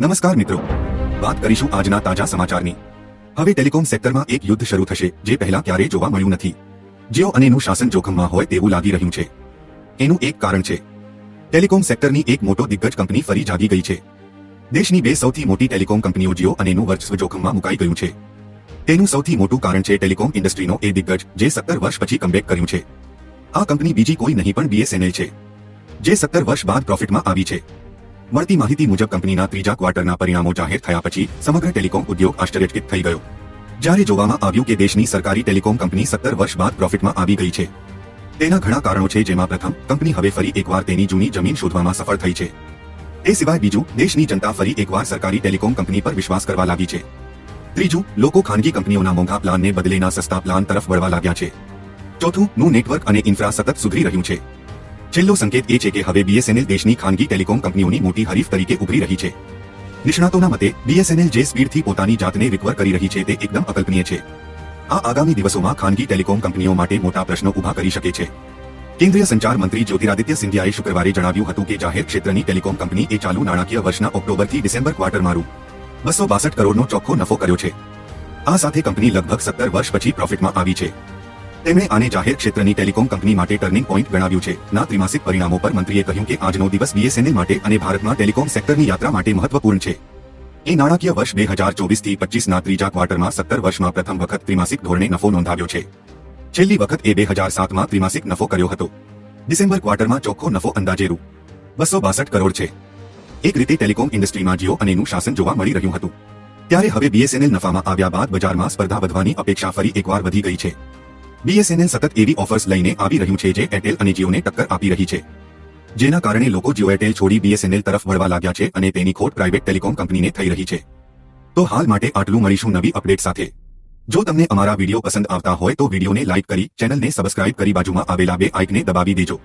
નમસ્કાર મિત્રો. વાત કરીશું આજના તાજા સમાચારની. હવે ટેલિકોમ સેક્ટરમાં એક યુદ્ધ શરૂ થશે, જે પહેલા ક્યારેય જોવા મળ્યું નથી. જીઓ અને એનું શાસન જોખમમાં હોય તેવું લાગી રહ્યું છે. એનું એક કારણ છે. ટેલિકોમ સેક્ટરની એક મોટો દિગ્ગજ કંપની ફરી જાગી ગઈ છે. દેશની બે સૌથી મોટી ટેલિકોમ કંપનીઓ જીઓ અને એનું વર્ચસ્વ જોખમમાં મુકાઈ ગયું છે. તેનું સૌથી મોટું કારણ છે ટેલિકોમ ઇન્ડસ્ટ્રીનો એ દિગ્ગજ, જે સત્તર વર્ષ પછી કમબેક કર્યું છે. આ કંપની બીજી કોઈ નહીં પણ બીએસએનએલ છે. જે સત્તર વર્ષ બાદ પ્રોફિટમાં આવી છે. મળતી માહિતી મુજબ કંપનીના ત્રીજા ક્વાર્ટરના પરિણામો જાહેર થયા પછી સમગ્ર ટેલિકોમ ઉદ્યોગ આશ્ચર્યચકિત થઈ ગયો. જ્યારે જોવામાં આવ્યું કે દેશની સરકારી ટેલિકોમ કંપની સત્તર વર્ષ બાદ પ્રોફિટમાં આવી ગઈ છે. તેના ઘણા કારણો છે, જેમાં પ્રથમ, કંપની હવે ફરી એકવાર તેની જૂની જમીન શોધવામાં સફળ થઈ છે. એ સિવાય બીજું, દેશની જનતા ફરી એકવાર સરકારી ટેલિકોમ કંપની પર વિશ્વાસ કરવા લાગી છે. ત્રીજું, લોકો ખાનગી કંપનીઓના મોંઘા પ્લાનને બદલેના સસ્તા પ્લાન તરફ વળવા લાગ્યા છે. ચોથું, નું નેટવર્ક અને ઇન્ફ્રા સતત સુધરી રહ્યું છે. છેલ્લો સંકેત એ છે કે હવે બીએસએનએલ દેશની ખાનગી ટેલિકોમ કંપનીઓની મોટી હરીફ તરીકે ઉભરી રહી છે. નિષ્ણાતોના મતે બીએસએનએલ જે સ્પીડથી પોતાની જાતને રિકવર કરી રહી છે તે એકદમ અકલ્પનીય છે. આ આગામી દિવસોમાં ખાનગી ટેલિકોમ કંપનીઓ માટે મોટા પ્રશ્નો ઊભા કરી શકે છે. કેન્દ્રીય સંચાર મંત્રી જ્યોતિરાદિત્ય સિંધિયાએ શુક્રવારે જણાવ્યું હતું કે જાહેર ક્ષેત્રની ટેલિકોમ કંપની એ ચાલુ નાણાકીય વર્ષના ઓક્ટોબરથી ડિસેમ્બર ક્વાર્ટરમાં રૂ બસો બાસઠ કરોડનો ચોખ્ખો નફો કર્યો છે. આ સાથે કંપની લગભગ સત્તર વર્ષ પછી પ્રોફિટમાં આવી છે. તેમણે આને જાહેર ક્ષેત્રની ટેલિકોમ કંપની માટે ટર્નિંગ પોઈન્ટ ગણાવ્યું છે. ના ત્રિમાસિક પરિણામો પર મંત્રીએ કહ્યું કે આજનો દિવસ બીએસએનએલ માટે અને ભારતમાં ટેલિકોમ સેક્ટરની યાત્રા માટે મહત્વપૂર્ણ છે. એ નાણાકીય વર્ષ બે હજાર ચોવીસથી પચીસના ત્રીજા ક્વાર્ટરમાં સત્તર વર્ષમાં પ્રથમ વખત ત્રિમાસિક ધોરણે નફો નોંધાવ્યો છે. છેલ્લી વખત એ બે હજાર સાતમાં ત્રિમાસિક નફો કર્યો હતો. ડિસેમ્બર ક્વાર્ટરમાં ચોખ્ખો નફો અંદાજે રૂ બસો બાસઠ કરોડ છે. એક રીતે ટેલિકોમ ઇન્ડસ્ટ્રીમાં જીઓ અને એનું શાસન જોવા મળી રહ્યું હતું. ત્યારે હવે બીએસએનએલ નફામાં આવ્યા બાદ બજારમાં સ્પર્ધા વધવાની અપેક્ષા ફરી એકવાર વધી ગઈ છે. બીએસએનએલ સતત એવી ઓફર્સ લઈને આવી રહ્યું છે જે એરટેલ અને જીઓને ટક્કર આપી રહી છે. જેના કારણે લોકો જીઓ એરટેલ છોડી બીએસએનએલ તરફ વળવા લાગ્યા છે અને તેની ખોટ પ્રાઇવેટ ટેલિકોમ કંપનીને થઈ રહી છે. તો હાલ માટે આટલું મળીશું નવી અપડેટ સાથે. જો તમને અમારા વીડિયો પસંદ આવતા હોય તો વિડીયોને લાઇક કરી ચેનલને સબસ્ક્રાઇબ કરી બાજુમાં આવેલા બે આઇકને દબાવી દેજો.